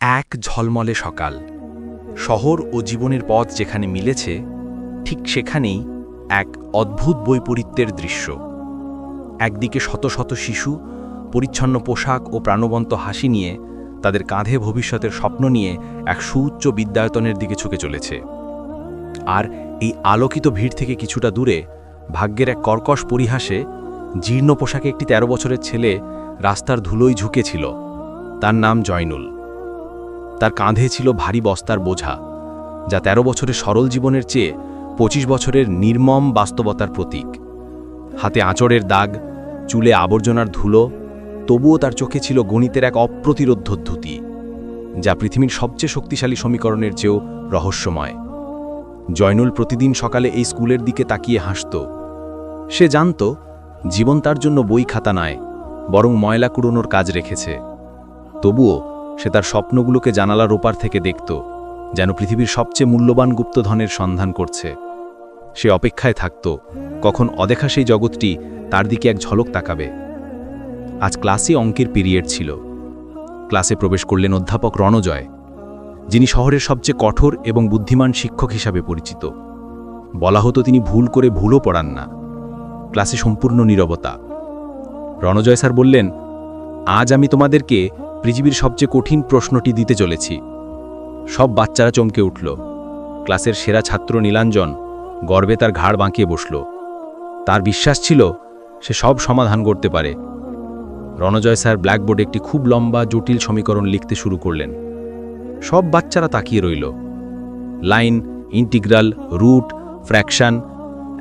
এক ঝলমলে সকাল। শহর ও জীবনের পথ যেখানে মিলেছে, ঠিক সেখানেই এক অদ্ভুত বৈপরীত্যের দৃশ্য। একদিকে শত শত শিশু, পরিচ্ছন্ন পোশাক ও প্রাণবন্ত হাসি নিয়ে তাদের কাঁধে ভবিষ্যতের স্বপ্ন নিয়ে এক সুউচ্চ বিদ্যায়তনের দিকে ঝুঁকে চলেছে। আর এই আলোকিত ভিড় থেকে কিছুটা দূরে, ভাগ্যের এক কর্কশ পরিহাসে জীর্ণ পোশাকে একটি ১৩ বছরের ছেলে রাস্তার ধুলোয় ঝুঁকেছিল। তার নাম জয়নুল। তার কাঁধে ছিল ভারী বস্তার বোঝা, যা ১৩ বছরের সরল জীবনের চেয়ে ২৫ বছরের নির্মম বাস্তবতার প্রতীক। হাতে আঁচড়ের দাগ, চুলে আবর্জনার ধুলো, তবুও তার চোখে ছিল গণিতের এক অপ্রতিরোধ্য ধুতি, যা পৃথিবীর সবচেয়ে শক্তিশালী সমীকরণের চেয়েও রহস্যময়। জয়নুল প্রতিদিন সকালে এই স্কুলের দিকে তাকিয়ে হাসত। সে জানত, জীবন তার জন্য বই খাতা নয়, বরং ময়লা কুড়োনোর কাজ রেখেছে। তবুও সে তার স্বপ্নগুলোকে জানালার ওপার থেকে দেখত, যেন পৃথিবীর সবচেয়ে মূল্যবান গুপ্তধনের সন্ধান করছে। সে অপেক্ষায় থাকত, কখন অদেখা সেই জগৎটি তার দিকে এক ঝলক তাকাবে। আজ ক্লাসে অঙ্কের পিরিয়ড ছিল। ক্লাসে প্রবেশ করলেন অধ্যাপক রণজয়, যিনি শহরের সবচেয়ে কঠোর এবং বুদ্ধিমান শিক্ষক হিসাবে পরিচিত। বলা হতো তিনি ভুল করে ভুলও পড়ান না। ক্লাসে সম্পূর্ণ নীরবতা। রণজয় স্যার বললেন আজ আমি তোমাদেরকে পৃথিবীর সবচেয়ে কঠিন প্রশ্নটি দিতে চলেছি। সব বাচ্চারা চমকে উঠল। ক্লাসের সেরা ছাত্র নীলাঞ্জন গর্বে তার ঘাড় বাঁকিয়ে বসল। তার বিশ্বাস ছিল সে সব সমাধান করতে পারে। রণজয় স্যার ব্ল্যাকবোর্ডে একটি খুব লম্বা, জটিল সমীকরণ লিখতে শুরু করলেন। সব বাচ্চারা তাকিয়ে রইল। লাইন, ইন্টিগ্রাল, রুট, ফ্র্যাকশন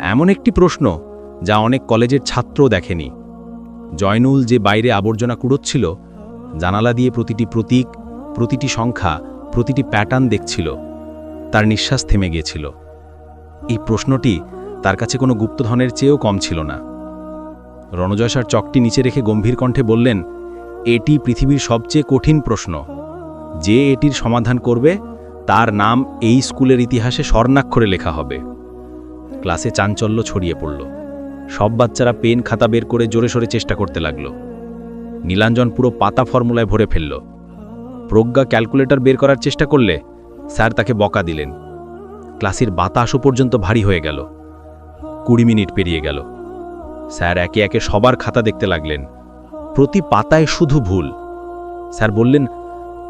এমন একটি প্রশ্ন যা অনেক কলেজের ছাত্রও দেখেনি। জয়নুল যে বাইরে আবর্জনা কুড়োচ্ছিল জানালা দিয়ে প্রতিটি প্রতীক, প্রতিটি সংখ্যা, প্রতিটি প্যাটার্ন দেখছিল। তার নিঃশ্বাস থেমে গিয়েছিল। এই প্রশ্নটি তার কাছে কোনো গুপ্তধনের চেয়েও কম ছিল না। রণজয় স্যার চকটি নিচে রেখে গম্ভীর কণ্ঠে বললেন, এটি পৃথিবীর সবচেয়ে কঠিন প্রশ্ন। যে এটির সমাধান করবে, তার নাম এই স্কুলের ইতিহাসে স্বর্ণাক্ষরে লেখা হবে। ক্লাসে চাঞ্চল্য ছড়িয়ে পড়ল। সব বাচ্চারা পেন খাতা বের করে জোরে সোরে চেষ্টা করতে লাগল। নীলাঞ্জন পুরো পাতা ফর্মুলায় ভরে ফেলল। প্রজ্ঞা ক্যালকুলেটর বের করার চেষ্টা করলে স্যার তাকে বকা দিলেন। ক্লাসের বাতাসও পর্যন্ত ভারী হয়ে গেল। কুড়ি মিনিট পেরিয়ে গেল। স্যার একে একে সবার খাতা দেখতে লাগলেন। প্রতি পাতায় শুধু ভুল। স্যার বললেন,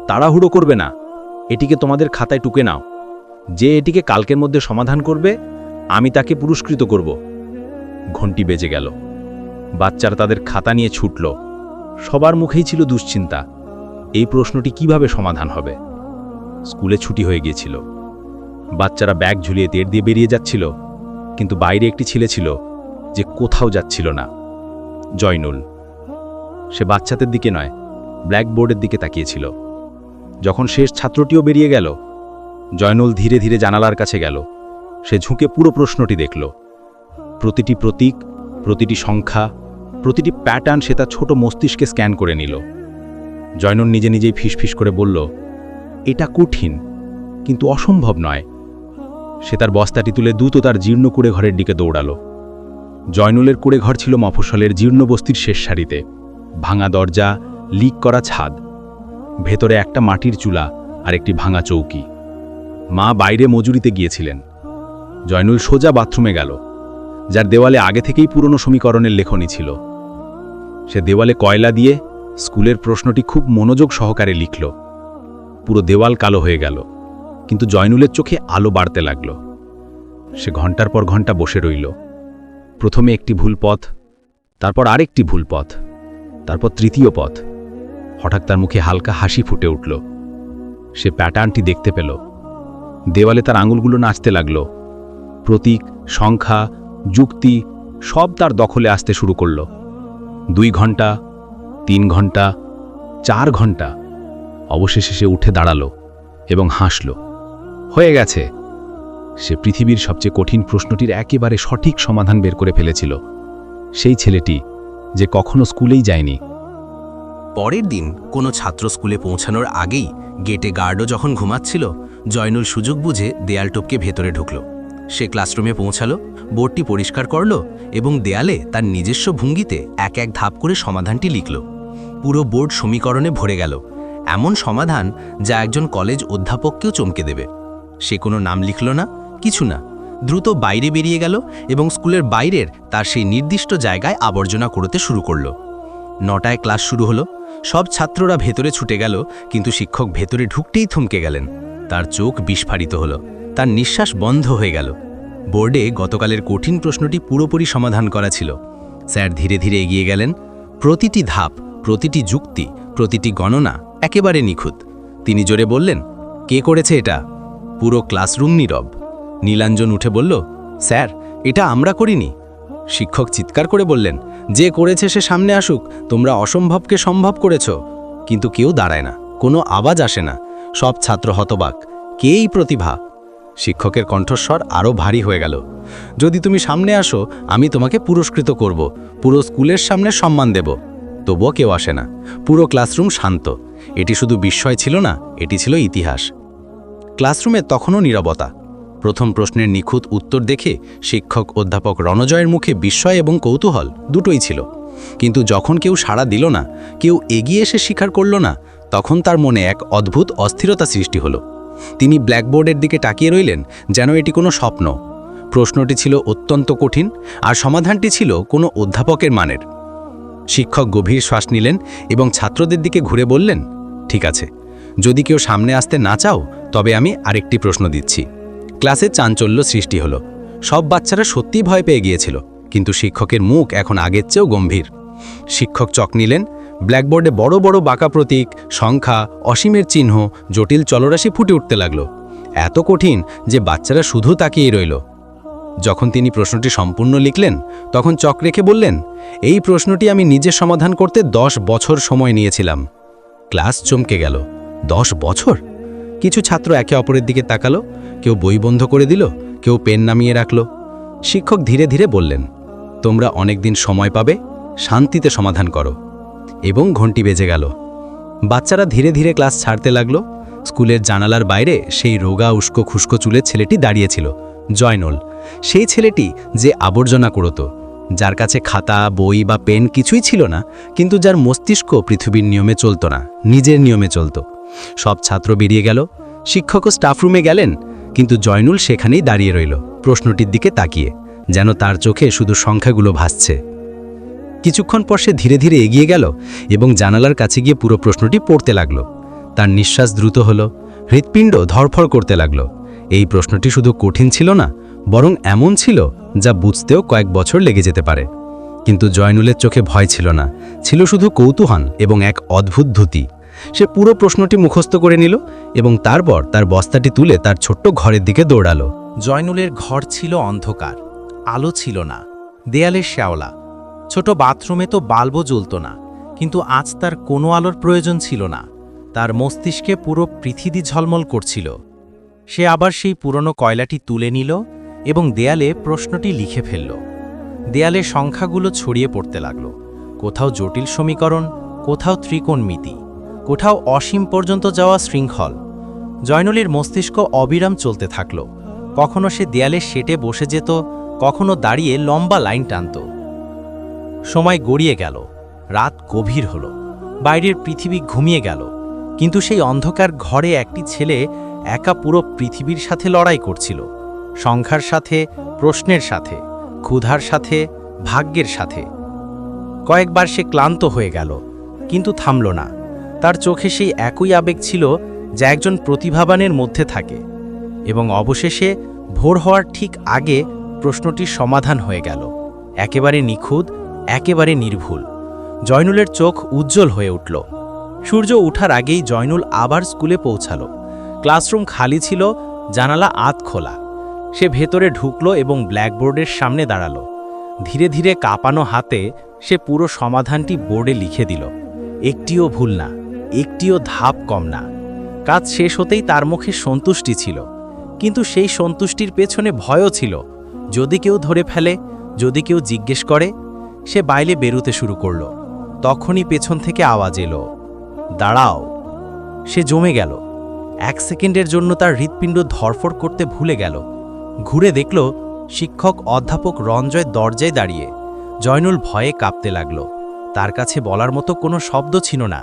তাড়াহুড়ো করবে না। এটিকে তোমাদের খাতায় টুকে নাও। যে এটিকে কালকের মধ্যে সমাধান করবে, আমি তাকে পুরস্কৃত করব। ঘন্টি বেজে গেল। বাচ্চারা তাদের খাতা নিয়ে ছুটল। সবার মুখেই ছিল দুশ্চিন্তা। এই প্রশ্নটি কীভাবে সমাধান হবে? স্কুলে ছুটি হয়ে গিয়েছিল। বাচ্চারা ব্যাগ ঝুলিয়ে তেড় দিয়ে বেরিয়ে যাচ্ছিল। কিন্তু বাইরে একটি ছেলে ছিল যে কোথাও যাচ্ছিল না। জয়নুল। সে বাচ্চাদের দিকে নয়, ব্ল্যাকবোর্ডের দিকে তাকিয়েছিল। যখন শেষ ছাত্রটিও বেরিয়ে গেল, জয়নুল ধীরে ধীরে জানালার কাছে গেল। সে ঝুঁকে পুরো প্রশ্নটি দেখল। প্রতিটি প্রতীক, প্রতিটি সংখ্যা, প্রতিটি প্যাটার্ন সে তার ছোট মস্তিষ্কে স্ক্যান করে নিল। জয়নুল নিজে নিজেই ফিসফিস করে বলল, এটা কঠিন, কিন্তু অসম্ভব নয়। সে তার বস্তাটি তুলে দ্রুত তার জীর্ণ কুড়ে ঘরের দিকে দৌড়ালো। জয়নুলের কুড়ে ঘর ছিল মফস্বলের জীর্ণ বস্তির শেষ সারিতে। ভাঙা দরজা লিক করা ছাদ। ভেতরে একটা মাটির চুলা আর একটি ভাঙা চৌকি। মা বাইরে মজুরিতে গিয়েছিলেন। জয়নুল সোজা বাথরুমে গেল। যার দেওয়ালে আগে থেকেই পুরনো সমীকরণের লেখনী ছিল। সে দেওয়ালে কয়লা দিয়ে স্কুলের প্রশ্নটি খুব মনোযোগ সহকারে লিখল। পুরো দেওয়াল কালো হয়ে গেল, কিন্তু জয়নুলের চোখে আলো বাড়তে লাগল। সে ঘণ্টার পর ঘণ্টা বসে রইল। প্রথমে একটি ভুল পথ, তারপর আরেকটি ভুল পথ, তারপর তৃতীয় পথ। হঠাৎ তার মুখে হালকা হাসি ফুটে উঠল। সে প্যাটার্নটি দেখতে পেল। দেওয়ালে তার আঙুলগুলো নাচতে লাগল। প্রতীক, সংখ্যা যুক্তি সব তার দখলে আসতে শুরু করল। দুই ঘণ্টা তিন ঘণ্টা চার ঘণ্টা অবশেষে সে উঠে দাঁড়াল এবং হাসল। হয়ে গেছে। সে পৃথিবীর সবচেয়ে কঠিন প্রশ্নটির একেবারে সঠিক সমাধান বের করে ফেলেছিল। সেই ছেলেটি যে কখনো স্কুলেই যায়নি। পরের দিন কোনো ছাত্র স্কুলে পৌঁছানোর আগেই গেটে গার্ডও যখন ঘুমাচ্ছিল, জয়নুল সুযোগ বুঝে দেয়াল টপকে ভেতরে ঢুকল। সে ক্লাসরুমে পৌঁছালো, বোর্ডটি পরিষ্কার করল এবং দেয়ালে তার নিজস্ব ভঙ্গিতে এক এক ধাপ করে সমাধানটি লিখল। পুরো বোর্ড সমীকরণে ভরে গেল। এমন সমাধান যা একজন কলেজ অধ্যাপককেও চমকে দেবে। সে কোনো নাম লিখল না, কিছু না। দ্রুত বাইরে বেরিয়ে গেল এবং স্কুলের বাইরের তার সেই নির্দিষ্ট জায়গায় আবর্জনা করতে শুরু করল। নটায় ক্লাস শুরু হলো। সব ছাত্ররা ভেতরে ছুটে গেল, কিন্তু শিক্ষক ভেতরে ঢুকতেই থমকে গেলেন। তার চোখ বিস্ফারিত হলো। তার নিঃশ্বাস বন্ধ হয়ে গেল। বোর্ডে গতকালের কঠিন প্রশ্নটি পুরোপুরি সমাধান করা ছিল। স্যার ধীরে ধীরে এগিয়ে গেলেন। প্রতিটি ধাপ, প্রতিটি যুক্তি, প্রতিটি গণনা একেবারে নিখুঁত। তিনি জোরে বললেন, কে করেছে এটা? পুরো ক্লাসরুম নীরব। নীলাঞ্জন উঠে বলল, স্যার, এটা আমরা করিনি। শিক্ষক চিৎকার করে বললেন, যে করেছে সে সামনে আসুক, তোমরা অসম্ভবকে সম্ভব করেছ। কিন্তু কেউ দাঁড়ায় না, কোনো আওয়াজ আসে না। সব ছাত্র হতবাক। কেই প্রতিভা? শিক্ষকের কণ্ঠস্বর আরও ভারী হয়ে গেল। যদি তুমি সামনে আসো, আমি তোমাকে পুরস্কৃত করব। পুরো স্কুলের সামনে সম্মান দেব। তবুও কেউ আসে না। পুরো ক্লাসরুম শান্ত। এটি শুধু বিস্ময় ছিল না, এটি ছিল ইতিহাস। ক্লাসরুমে তখনও নীরবতা। প্রথম প্রশ্নের নিখুঁত উত্তর দেখে শিক্ষক অধ্যাপক রণজয়ের মুখে বিস্ময় এবং কৌতূহল দুটোই ছিল। কিন্তু যখন কেউ সাড়া দিল না, কেউ এগিয়ে এসে স্বীকার করল না, তখন তার মনে এক অদ্ভুত অস্থিরতা সৃষ্টি হলো। তিনি ব্ল্যাকবোর্ডের দিকে তাকিয়ে রইলেন যেন এটি কোনো স্বপ্ন। প্রশ্নটি ছিল অত্যন্ত কঠিন আর সমাধানটি ছিল কোনো অধ্যাপকের মানের। শিক্ষক গভীর শ্বাস নিলেন এবং ছাত্রদের দিকে ঘুরে বললেন, ঠিক আছে, যদি কেউ সামনে আসতে না চাও, তবে আমি আরেকটি প্রশ্ন দিচ্ছি। ক্লাসে চাঞ্চল্য সৃষ্টি হলো। সব বাচ্চারা সত্যিই ভয় পেয়ে গিয়েছিল, কিন্তু শিক্ষকের মুখ এখন আগের চেয়েও গম্ভীর। শিক্ষক চক নিলেন ব্ল্যাকবোর্ডে বড় বড় বাঁকা প্রতীক, সংখ্যা, অসীমের চিহ্ন, জটিল চলরাশি ফুটে উঠতে লাগল। এত কঠিন যে বাচ্চারা শুধু তাকিয়ে রইল। যখন তিনি প্রশ্নটি সম্পূর্ণ লিখলেন, তখন চক রেখে বললেন, এই প্রশ্নটি আমি নিজে সমাধান করতে দশ বছর সময় নিয়েছিলাম। ক্লাস চমকে গেল। দশ বছর? কিছু ছাত্র একে অপরের দিকে তাকালো, কেউ বই বন্ধ করে দিল, কেউ পেন নামিয়ে রাখল। শিক্ষক ধীরে ধীরে বললেন, তোমরা অনেকদিন সময় পাবে, শান্তিতে সমাধান করো। এবং ঘন্টি বেজে গেল। বাচ্চারা ধীরে ধীরে ক্লাস ছাড়তে লাগল। স্কুলের জানালার বাইরে সেই রোগা, উস্কো, খুস্কো চুলের ছেলেটি দাঁড়িয়েছিল জয়নল। সেই ছেলেটি যে আবর্জনা করত যার কাছে খাতা, বই বা পেন কিছুই ছিল না, কিন্তু যার মস্তিষ্ক পৃথিবীর নিয়মে চলত না, নিজের নিয়মে চলত। সব ছাত্র বেরিয়ে গেল। শিক্ষক শিক্ষকও স্টাফরুমে গেলেন, কিন্তু জয়নুল সেখানেই দাঁড়িয়ে রইল, প্রশ্নটির দিকে তাকিয়ে, যেন তার চোখে শুধু সংখ্যাগুলো ভাসছে। কিছুক্ষণ পর সে ধীরে ধীরে এগিয়ে গেল এবং জানালার কাছে গিয়ে পুরো প্রশ্নটি পড়তে লাগল। তার নিঃশ্বাস দ্রুত হলো, হৃৎপিণ্ড ধরফড় করতে লাগল। এই প্রশ্নটি শুধু কঠিন ছিল না, বরং এমন ছিল যা বুঝতেও কয়েক বছর লেগে যেতে পারে। কিন্তু জয়নুলের চোখে ভয় ছিল না, ছিল শুধু কৌতূহল এবং এক অদ্ভুত ধুতি। সে পুরো প্রশ্নটি মুখস্থ করে নিল এবং তারপর তার বস্তাটি তুলে তার ছোট্ট ঘরের দিকে দৌড়ালো। জয়নুলের ঘর ছিল অন্ধকার, আলো ছিল না দেয়ালের শ্যাওলা ছোট বাথরুমে তো বাল্বও জ্বলত না, কিন্তু আজ তার কোনো আলোর প্রয়োজন ছিল না। তার মস্তিষ্কে পুরো পৃথিবী ঝলমল করছিল। সে আবার সেই পুরনো কয়লাটি তুলে নিল এবং দেয়ালে প্রশ্নটি লিখে ফেলল। দেয়ালে সংখ্যাগুলো ছড়িয়ে পড়তে লাগল। কোথাও জটিল সমীকরণ, কোথাও ত্রিকোণমিতি, কোথাও অসীম পর্যন্ত যাওয়া শৃঙ্খল। জয়নলীর মস্তিষ্ক অবিরাম চলতে থাকল। কখনো সে দেয়ালে সেটে বসে যেত, কখনো দাঁড়িয়ে লম্বা লাইন টানত। সময় গড়িয়ে গেল, রাত গভীর হল, বাইরের পৃথিবী ঘুমিয়ে গেল, কিন্তু সেই অন্ধকার ঘরে একটি ছেলে একা পুরো পৃথিবীর সাথে লড়াই করছিল, সংখ্যার সাথে, প্রশ্নের সাথে, ক্ষুধার সাথে, ভাগ্যের সাথে। কয়েকবার সে ক্লান্ত হয়ে গেল, কিন্তু থামল না, তার চোখে সেই একই আবেগ ছিল যা একজন প্রতিভাবানের মধ্যে থাকে, এবং অবশেষে ভোর হওয়ার ঠিক আগে প্রশ্নটির সমাধান হয়ে গেল, একেবারে নিখুঁত একেবারে নির্ভুল। জয়নুলের চোখ উজ্জ্বল হয়ে উঠল। সূর্য উঠার আগেই জয়নুল আবার স্কুলে পৌঁছালো। ক্লাসরুম খালি ছিল, জানালা আত খোলা। সে ভেতরে ঢুকলো এবং ব্ল্যাকবোর্ডের সামনে দাঁড়াল। ধীরে ধীরে কাঁপানো হাতে সে পুরো সমাধানটি বোর্ডে লিখে দিল। একটিও ভুল না, একটিও ধাপ কম না। কাজ শেষ হতেই তার মুখে সন্তুষ্টি ছিল। কিন্তু সেই সন্তুষ্টির পেছনে ভয়ও ছিল। যদি কেউ ধরে ফেলে, যদি কেউ জিজ্ঞেস করে সে বাইলে বেরুতে শুরু করল। তখনই পেছন থেকে আওয়াজ এলো। দাঁড়াও। সে জমে গেল। এক সেকেন্ডের জন্য তার হৃৎপিণ্ড ধরফর করতে ভুলে গেল। ঘুরে দেখল শিক্ষক অধ্যাপক রঞ্জয় দরজায় দাঁড়িয়ে জয়নুল ভয়ে কাঁপতে লাগল। তার কাছে বলার মতো কোনো শব্দ ছিল না।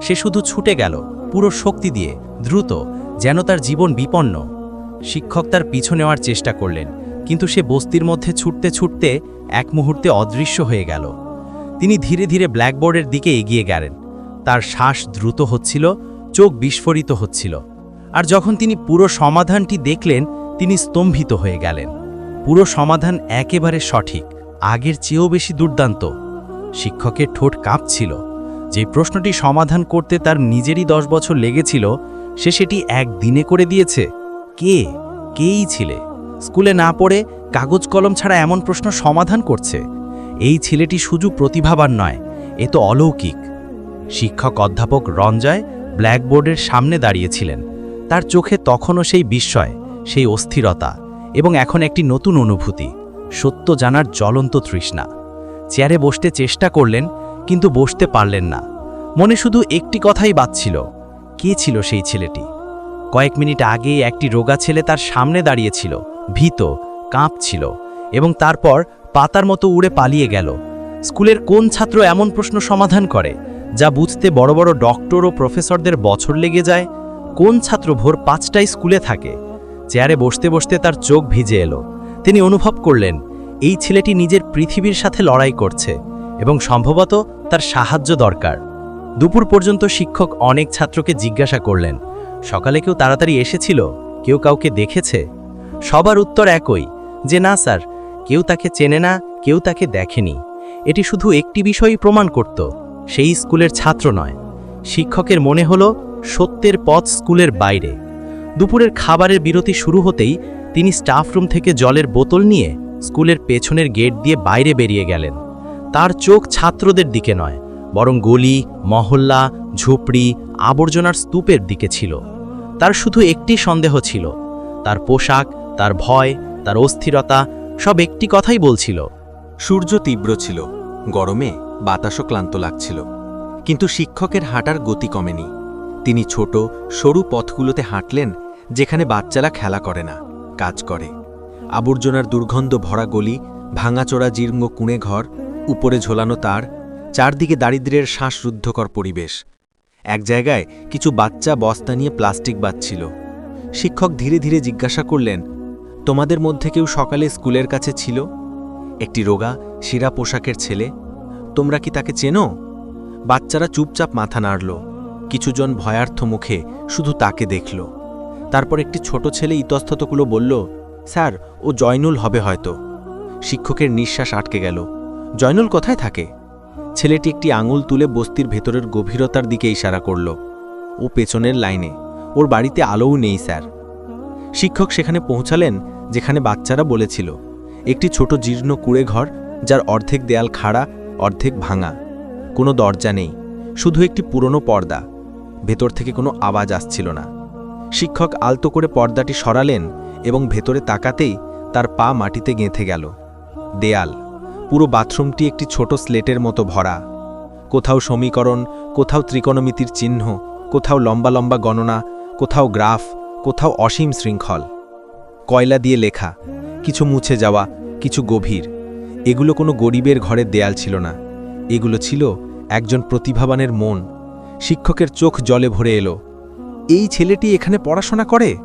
সে শুধু ছুটে গেল, পুরো শক্তি দিয়ে, দ্রুত, যেন তার জীবন বিপন্ন। শিক্ষক তার পিছু নেওয়ার চেষ্টা করলেন, কিন্তু সে বস্তির মধ্যে ছুটতে ছুটতে এক মুহূর্তে অদৃশ্য হয়ে গেল। তিনি ধীরে ধীরে ব্ল্যাকবোর্ডের দিকে এগিয়ে গেলেন। তার শ্বাস দ্রুত হচ্ছিল, চোখ বিস্ফোরিত হচ্ছিল। আর যখন তিনি পুরো সমাধানটি দেখলেন, তিনি স্তম্ভিত হয়ে গেলেন। পুরো সমাধান একেবারে সঠিক, আগের চেয়েও বেশি দুর্দান্ত। শিক্ষকের ঠোঁট কাঁপছিল। যে প্রশ্নটি সমাধান করতে তার নিজেরই দশ বছর লেগেছিল, সে সেটি এক দিনে করে দিয়েছে। কে? কেই ছিলে? স্কুলে না পড়ে কাগজ কলম ছাড়া এমন প্রশ্ন সমাধান করছে। এই ছেলেটি শুধু প্রতিভাবান নয়, এ তো অলৌকিক। শিক্ষক অধ্যাপক রঞ্জয় ব্ল্যাকবোর্ডের সামনে দাঁড়িয়েছিলেন। তার চোখে তখনও সেই বিস্ময়, সেই অস্থিরতা এবং এখন একটি নতুন অনুভূতি, সত্য জানার জ্বলন্ত তৃষ্ণা। চেয়ারে বসতে চেষ্টা করলেন, কিন্তু বসতে পারলেন না। মনে শুধু একটি কথাই বাজছিল, কে ছিল সেই ছেলেটি? কয়েক মিনিট আগে একটি রোগা ছেলে তার সামনে দাঁড়িয়েছিল, ভীত কাঁপছিল এবং তারপর পাতার মতো উড়ে পালিয়ে গেল। স্কুলের কোন ছাত্র এমন প্রশ্ন সমাধান করে, যা বুঝতে বড় বড় ডক্টর ও প্রফেসরদের বছর লেগে যায়? কোন ছাত্র ভোর পাঁচটায় স্কুলে থাকে? চেয়ারে বসতে বসতে তার চোখ ভিজে এলো। তিনি অনুভব করলেন, এই ছেলেটি নিজের পৃথিবীর সাথে লড়াই করছে এবং সম্ভবত তার সাহায্য দরকার। দুপুর পর্যন্ত শিক্ষক অনেক ছাত্রকে জিজ্ঞাসা করলেন, সকালে কেউ তাড়াতাড়ি এসেছিল? কেউ কাউকে দেখেছে? সবার উত্তর একই যে না, স্যার, কেউ তাকে চেনে না, কেউ তাকে দেখেনি। এটি শুধু একটি বিষয়ই প্রমাণ করত, সেই স্কুলের ছাত্র নয়। শিক্ষকের মনে হলো, সত্যের পথ স্কুলের বাইরে। দুপুরের খাবারের বিরতি শুরু হতেই তিনি স্টাফ রুম থেকে জলের বোতল নিয়ে স্কুলের পেছনের গেট দিয়ে বাইরে বেরিয়ে গেলেন। তার চোখ ছাত্রদের দিকে নয়, বরং গলি, মহল্লা, ঝুপড়ি, আবর্জনার স্তূপের দিকে ছিল। তার শুধু একটি সন্দেহ ছিল, তার পোশাক, তার ভয় তার অস্থিরতা সব একটি কথাই বলছিল। সূর্য তীব্র ছিল, গরমে বাতাসও ক্লান্ত লাগছিল। কিন্তু শিক্ষকের হাঁটার গতি কমেনি। তিনি ছোট, সরু পথগুলোতে হাঁটলেন, যেখানে বাচ্চারা খেলা করে না, কাজ করে। আবর্জনার দুর্গন্ধ ভরা গলি, ভাঙাচোরা জীর্ণ কুঁড়ে ঘর, উপরে ঝোলানো তার, চারদিকে দারিদ্র্যের শ্বাসরুদ্ধকর পরিবেশ। এক জায়গায় কিছু বাচ্চা বস্তা নিয়ে প্লাস্টিক বাচ্ছিল শিক্ষক ধীরে ধীরে জিজ্ঞাসা করলেন তোমাদের মধ্যে কেউ সকালে স্কুলের কাছে ছিল? একটি রোগা শিরা পোশাকের ছেলে। তোমরা কি তাকে চেনো? বাচ্চারা চুপচাপ মাথা নাড়ল। কিছুজন ভয়ার্থ মুখে শুধু তাকে দেখল। তারপর একটি ছোট ছেলে ইতস্ততগুলো বলল, স্যার, ও জয়নুল হবে হয়তো। শিক্ষকের নিঃশ্বাস আটকে গেল। জয়নুল কোথায় থাকে? ছেলেটি একটি আঙুল তুলে বস্তির ভেতরের গভীরতার দিকে ইশারা করল। ও পেছনের লাইনে। ওর বাড়িতে আলোও নেই, স্যার। শিক্ষক সেখানে পৌঁছালেন যেখানে বাচ্চারা বলেছিল, একটি ছোট জীর্ণ কুড়ে ঘর, যার অর্ধেক দেয়াল খাড়া, অর্ধেক ভাঙা। কোনো দরজা নেই, শুধু একটি পুরনো পর্দা। ভেতর থেকে কোনো আওয়াজ আসছিল না। শিক্ষক আলতো করে পর্দাটি সরালেন এবং ভেতরে তাকাতেই তার পা মাটিতে গেঁথে গেল। দেয়াল, পুরো বাথরুমটি একটি ছোট স্লেটের মতো ভরা। কোথাও সমীকরণ, কোথাও ত্রিকোণমিতির চিহ্ন, কোথাও লম্বা লম্বা গণনা, কোথাও গ্রাফ, কোথাও অসীম শৃঙ্খল। কয়লা দিয়ে লেখা, কিছু মুছে যাওয়া, কিছু গভীর। এগুলো কোনো গরিবের ঘরের দেয়াল ছিল না। এগুলো ছিল একজন প্রতিভাবানের মন। শিক্ষকের চোখ জলে ভরে এলো। এই ছেলেটি এখানে পড়াশোনা করে?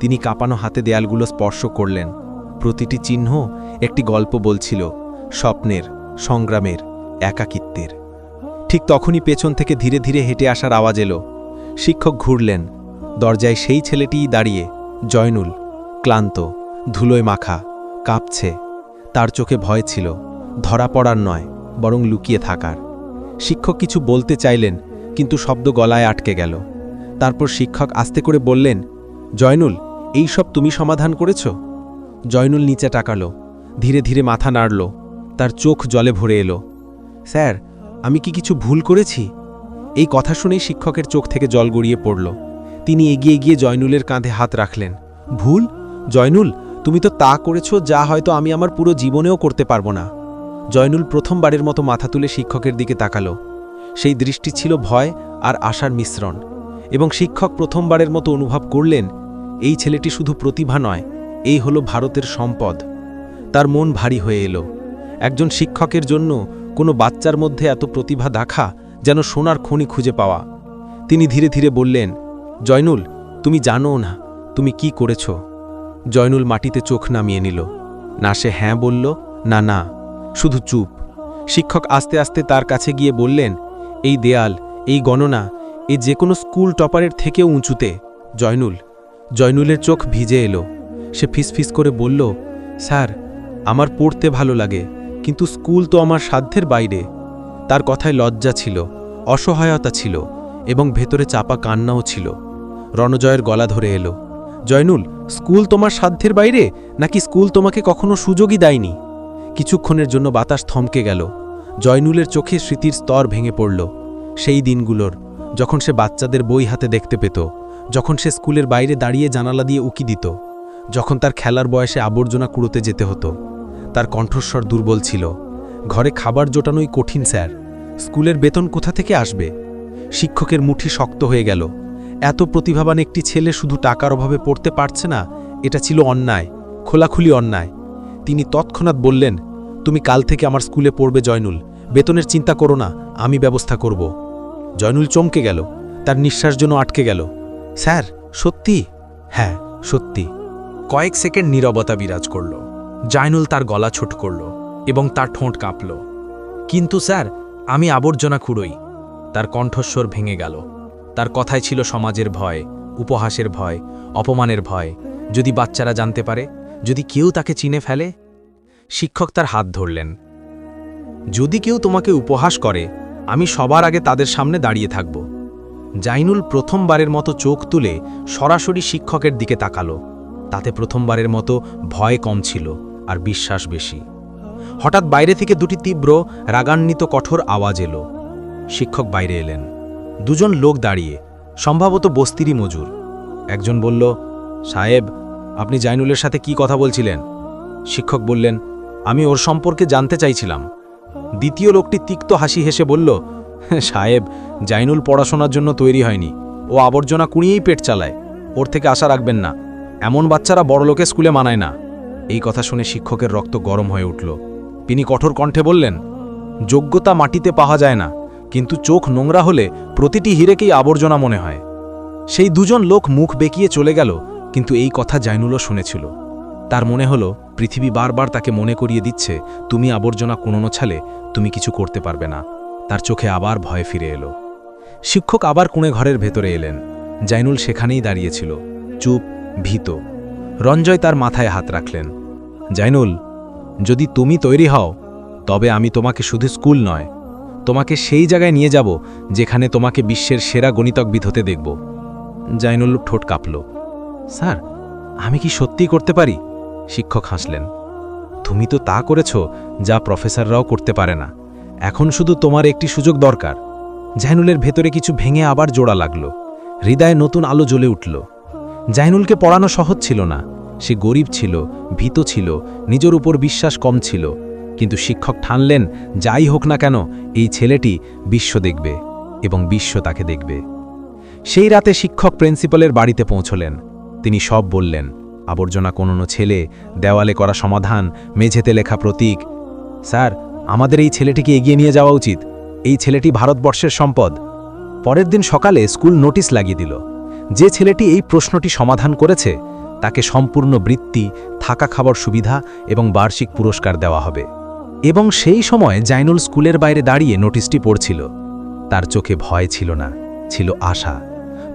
তিনি কাঁপানো হাতে দেয়ালগুলো স্পর্শ করলেন। প্রতিটি চিহ্ন একটি গল্প বলছিল, স্বপ্নের, সংগ্রামের, একাকিত্বের। ঠিক তখনই পেছন থেকে ধীরে ধীরে হেঁটে আসার আওয়াজ এলো। শিক্ষক ঘুরলেন। দরজায় সেই ছেলেটিই দাঁড়িয়ে, জয়নুল ক্লান্ত, ধুলোয় মাখা, কাঁপছে। তার চোখে ভয় ছিল, ধরা পড়ার নয়, বরং লুকিয়ে থাকার। শিক্ষক কিছু বলতে চাইলেন, কিন্তু শব্দ গলায় আটকে গেল। তারপর শিক্ষক আস্তে করে বললেন, জয়নুল, এই সব তুমি সমাধান করেছ? জয়নুল নিচে টাকালো ধীরে ধীরে মাথা নাড়ল। তার চোখ জলে ভরে এলো। স্যার, আমি কি কিছু ভুল করেছি? এই কথা শুনেই শিক্ষকের চোখ থেকে জল গড়িয়ে পড়ল। তিনি এগিয়ে গিয়ে জয়নুলের কাঁধে হাত রাখলেন। ভুল? জয়নুল, তুমি তো তা করেছ যা হয়তো আমি আমার পুরো জীবনেও করতে পারব না। জয়নুল প্রথমবারের মতো মাথা তুলে শিক্ষকের দিকে তাকালো। সেই দৃষ্টি ছিল ভয় আর আশার মিশ্রণ এবং শিক্ষক প্রথমবারের মতো অনুভব করলেন, এই ছেলেটি শুধু প্রতিভা নয়, এই হলো ভারতের সম্পদ। তার মন ভারী হয়ে এলো। একজন শিক্ষকের জন্য কোনো বাচ্চার মধ্যে এত প্রতিভা দেখা যেন সোনার খনি খুঁজে পাওয়া। তিনি ধীরে ধীরে বললেন, জয়নুল, তুমি জানো না, তুমি কি করেছ? জয়নুল মাটিতে চোখ নামিয়ে নিল। না সে হ্যাঁ বলল, না না, শুধু চুপ। শিক্ষক আস্তে আস্তে তার কাছে গিয়ে বললেন, এই দেয়াল, এই গণনা, এ যে কোনো স্কুল টপারের থেকেও উঁচুতে। জয়নুল, জয়নুলের চোখ ভিজে এলো। সে ফিসফিস করে বলল, স্যার, আমার পড়তে ভালো লাগে, কিন্তু স্কুল তো আমার সাধ্যের বাইরে। তার কথায় লজ্জা ছিল, অসহায়তা ছিল, এবং ভেতরে চাপা কান্নাও ছিল। রণজয়ের গলা ধরে এলো। জয়নুল, স্কুল তোমার সাধ্যের বাইরে, নাকি স্কুল তোমাকে কখনো সুযোগই দেয়নি? কিছুক্ষণের জন্য বাতাস থমকে গেল। জয়নুলের চোখে স্মৃতির স্তর ভেঙে পড়ল। সেই দিনগুলোর, যখন সে বাচ্চাদের বই হাতে দেখতে পেত, যখন সে স্কুলের বাইরে দাঁড়িয়ে জানালা দিয়ে উকি দিত, যখন তার খেলার বয়সে আবর্জনা কুড়োতে যেতে হতো। তার কণ্ঠস্বর দুর্বল ছিল। ঘরে খাবার জোটানোই কঠিন, স্যার। স্কুলের বেতন কোথা থেকে আসবে? শিক্ষকের মুঠি শক্ত হয়ে গেল। এত প্রতিভাবান একটি ছেলে শুধু টাকার অভাবে পড়তে পারছে না, এটা ছিল অন্যায়, খোলাখুলি অন্যায়। তিনি তৎক্ষণাৎ বললেন, তুমি কাল থেকে আমার স্কুলে পড়বে, জয়নুল। বেতনের চিন্তা করো না, আমি ব্যবস্থা করব। জয়নুল চমকে গেল, তার নিঃশ্বাস জন্য আটকে গেল। স্যার, সত্যি? হ্যাঁ সত্যি। কয়েক সেকেন্ড নীরবতা বিরাজ করল। জাইনুল তার গলা ছোট করল এবং তার ঠোঁট কাঁপল। কিন্তু স্যার, আমি আবর্জনা খুঁড়ই। তার কণ্ঠস্বর ভেঙে গেল। তার কথায় ছিল সমাজের ভয়, উপহাসের ভয়, অপমানের ভয়। যদি বাচ্চারা জানতে পারে, যদি কেউ তাকে চিনে ফেলে? শিক্ষক তার হাত ধরলেন। যদি কেউ তোমাকে উপহাস করে, আমি সবার আগে তাদের সামনে দাঁড়িয়ে থাকব। জাইনুল প্রথমবারের মতো চোখ তুলে সরাসরি শিক্ষকের দিকে তাকালো। তাতে প্রথমবারের মতো ভয় কম ছিল আর বিশ্বাস বেশি। হঠাৎ বাইরে থেকে দুটি তীব্র, রাগান্বিত, কঠোর আওয়াজ এলো। শিক্ষক বাইরে এলেন। দুজন লোক দাঁড়িয়ে, সম্ভবত বস্তিরই মজুর। একজন বলল, সাহেব, আপনি জাইনুলের সাথে কি কথা বলছিলেন? শিক্ষক বললেন, আমি ওর সম্পর্কে জানতে চাইছিলাম। দ্বিতীয় লোকটি তিক্ত হাসি হেসে বলল, সাহেব, জাইনুল পড়াশোনার জন্য তৈরি হয়নি। ও আবর্জনা কুড়িয়েই পেট চালায়। ওর থেকে আশা রাখবেন না। এমন বাচ্চারা বড়লোকে স্কুলে মানায় না। এই কথা শুনে শিক্ষকের রক্ত গরম হয়ে উঠল। তিনি কঠোর কণ্ঠে বললেন, যোগ্যতা মাটিতে পাওয়া যায় না। কিন্তু চোখ নোংরা হলে প্রতিটি হিরেকেই আবর্জনা মনে হয়। সেই দুজন লোক মুখ বেঁকিয়ে চলে গেল, কিন্তু এই কথা জাইনুলও শুনেছিল। তার মনে হলো, পৃথিবী বারবার তাকে মনে করিয়ে দিচ্ছে, তুমি আবর্জনা কোনো ছালে তুমি কিছু করতে পারবে না। তার চোখে আবার ভয় ফিরে এলো। শিক্ষক আবার কুঁড়ে ঘরের ভেতরে এলেন। জাইনুল সেখানেই দাঁড়িয়েছিল, চুপ, ভীত। রঞ্জয় তার মাথায় হাত রাখলেন। জাইনুল, যদি তুমি তৈরি হও, তবে আমি তোমাকে শুধু স্কুল নয় তোমাকে সেই জায়গায় নিয়ে যাব, যেখানে তোমাকে বিশ্বের সেরা গণিতকবিদ হতে দেখব। জাইনুল ঠোঁট কাঁপল। স্যার, আমি কি সত্যি করতে পারি? শিক্ষক হাসলেন। তুমি তো তা করেছ, যা প্রফেসররাও করতে পারে না। এখন শুধু তোমার একটি সুযোগ দরকার। জাইনুলের ভেতরে কিছু ভেঙে আবার জোড়া লাগল। হৃদয়ে নতুন আলো জ্বলে উঠল। জাইনুলকে পড়ানো সহজ ছিল না। সে গরিব ছিল, ভীত ছিল, নিজের উপর বিশ্বাস কম ছিল। কিন্তু শিক্ষক ঠানলেন, যাই হোক না কেন, এই ছেলেটি বিশ্ব দেখবে এবং বিশ্ব তাকে দেখবে। সেই রাতে শিক্ষক প্রিন্সিপালের বাড়িতে পৌঁছলেন। তিনি সব বললেন, আবর্জনা কোনো ছেলে, দেওয়ালে করা সমাধান, মেঝেতে লেখা প্রতীক। স্যার, আমাদের এই ছেলেটিকে এগিয়ে নিয়ে যাওয়া উচিত। এই ছেলেটি ভারতবর্ষের সম্পদ। পরের দিন সকালে স্কুল নোটিশ লাগিয়ে দিল, যে ছেলেটি এই প্রশ্নটি সমাধান করেছে, তাকে সম্পূর্ণ বৃত্তি, থাকা খাবার সুবিধা এবং বার্ষিক পুরস্কার দেওয়া হবে। এবং সেই সময় জাইনুল স্কুলের বাইরে দাঁড়িয়ে নোটিশটি পড়ছিল। তার চোখে ভয় ছিল না, ছিল আশা।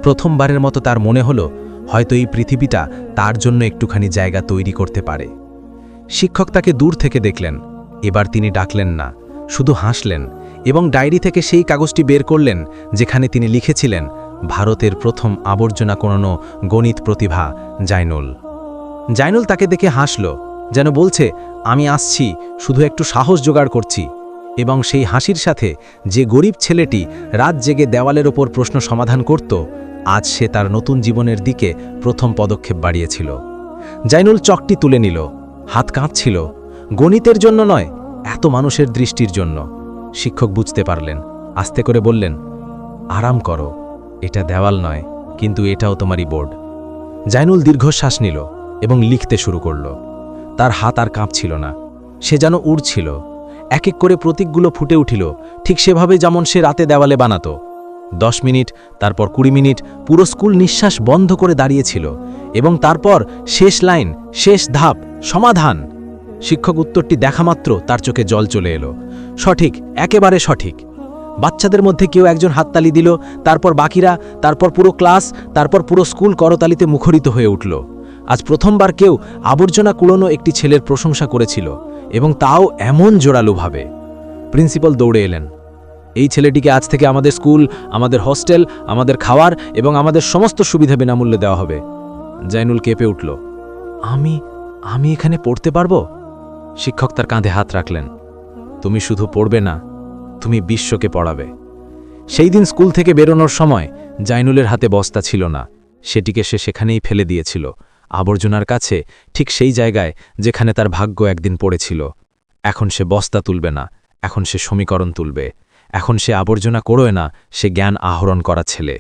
প্রথমবারের মতো তার মনে হলো, হয়তো এই পৃথিবীটা তার জন্য একটুখানি জায়গা তৈরি করতে পারে। শিক্ষক তাকে দূর থেকে দেখলেন। এবার তিনি ডাকলেন না, শুধু হাসলেন এবং ডায়েরি থেকে সেই কাগজটি বের করলেন, যেখানে তিনি লিখেছিলেন, ভারতের প্রথম আবর্জনা কোনো গণিত প্রতিভা, জাইনুল। জাইনুল তাকে দেখে হাসল। যেন বলছে, আমি আসছি, শুধু একটু সাহস জোগাড় করছি। এবং সেই হাসির সাথে যে গরিব ছেলেটি রাত জেগে দেওয়ালের ওপর প্রশ্ন সমাধান করত, আজ সে তার নতুন জীবনের দিকে প্রথম পদক্ষেপ বাড়িয়েছিল। জাইনুল চকটি তুলে নিল, হাত কাঁপছিল। গণিতের জন্য নয়, এত মানুষের দৃষ্টির জন্য। শিক্ষক বুঝতে পারলেন, আস্তে করে বললেন, আরাম করো, এটা দেওয়াল নয়, কিন্তু এটাও তোমারই বোর্ড। জাইনুল দীর্ঘশ্বাস নিল এবং লিখতে শুরু করল। তার হাত আর কাঁপছিল না। সে যেন উড়ছিল। এক এক করে প্রতীকগুলো ফুটে উঠিল, ঠিক সেভাবে যেমন সে রাতে দেওয়ালে বানাতো। দশ মিনিট, তারপর কুড়ি মিনিট, পুরো স্কুল নিঃশ্বাস বন্ধ করে দাঁড়িয়েছিল এবং তারপর শেষ লাইন, শেষ ধাপ, সমাধান। শিক্ষক উত্তরটি দেখামাত্র তার চোখে জল চলে এলো। সঠিক, একেবারে সঠিক। বাচ্চাদের মধ্যে কেউ একজন হাততালি দিল, তারপর বাকিরা, তারপর পুরো ক্লাস, তারপর পুরো স্কুল করতালিতে মুখরিত হয়ে উঠল। আজ প্রথমবার কেউ আবর্জনা কুড়োনো একটি ছেলের প্রশংসা করেছিল এবং তাও এমন জোরালোভাবে। প্রিন্সিপাল দৌড়ে এলেন। এই ছেলেটিকে আজ থেকে আমাদের স্কুল, আমাদের হস্টেল, আমাদের খাওয়ার এবং আমাদের সমস্ত সুবিধা বিনামূল্যে দেওয়া হবে। জাইনুল কেঁপে উঠল। আমি আমি এখানে পড়তে পারব? শিক্ষক তার কাঁধে হাত রাখলেন। তুমি শুধু পড়বে না, তুমি বিশ্বকে পড়াবে। সেই দিন স্কুল থেকে বেরোনোর সময় জাইনুলের হাতে বস্তা ছিল না। সেটিকে সে সেখানেই ফেলে দিয়েছিল। আবর্জনার কাছে, ঠিক সেই জায়গায় যেখানে তার ভাগ্য একদিন পড়েছিল। এখন সে বস্তা তুলবে না, এখন সে সমীকরণ তুলবে, এখন সে আবর্জনা করোয় না, সে জ্ঞান আহরণ করা ছেলে।